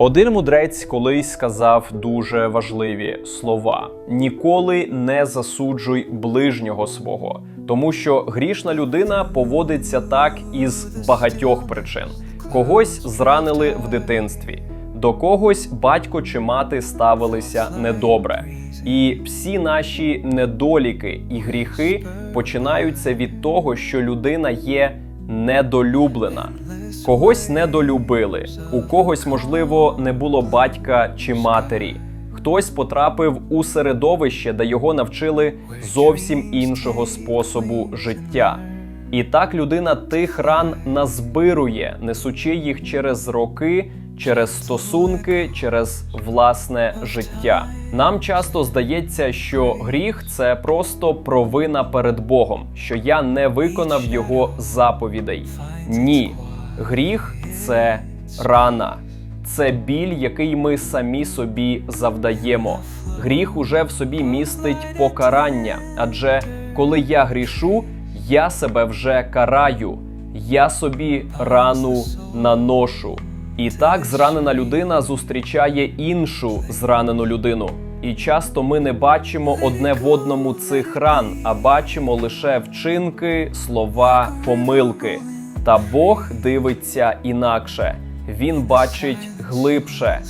Один мудрець колись сказав дуже важливі слова: ніколи не засуджуй ближнього свого, тому що грішна людина поводиться так із багатьох причин. Когось зранили в дитинстві, до когось батько чи мати ставилися недобре. І всі наші недоліки і гріхи починаються від того, що людина є недолюблена. Когось недолюбили, у когось, можливо, не було батька чи матері. Хтось потрапив у середовище, де його навчили зовсім іншого способу життя. І так людина тих ран назбирує, несучи їх через роки, через стосунки, через власне життя. Нам часто здається, що гріх це просто провина перед Богом, що я не виконав його заповідей. Ні, гріх це рана, це біль, який ми самі собі завдаємо. Гріх уже в собі містить покарання, адже коли я грішу, я себе вже караю, я собі рану наношу. І так зранена людина зустрічає іншу зранену людину. І часто ми не бачимо одне в одному цих ран, а бачимо лише вчинки, слова, помилки. Та Бог дивиться інакше. Він бачить глибше,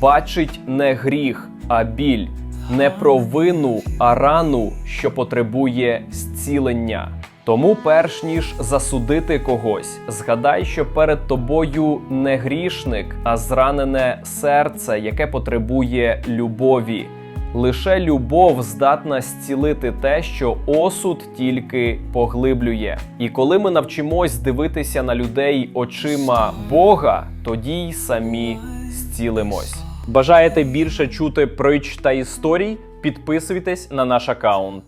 бачить не гріх, а біль, не провину, а рану, що потребує зцілення. Тому, перш ніж засудити когось, згадай, що перед тобою не грішник, а зранене серце, яке потребує любові. Лише любов здатна зцілити те, що осуд тільки поглиблює. І коли ми навчимось дивитися на людей очима Бога, тоді й самі зцілимось. Бажаєте більше чути притч та історій? Підписуйтесь на наш аккаунт.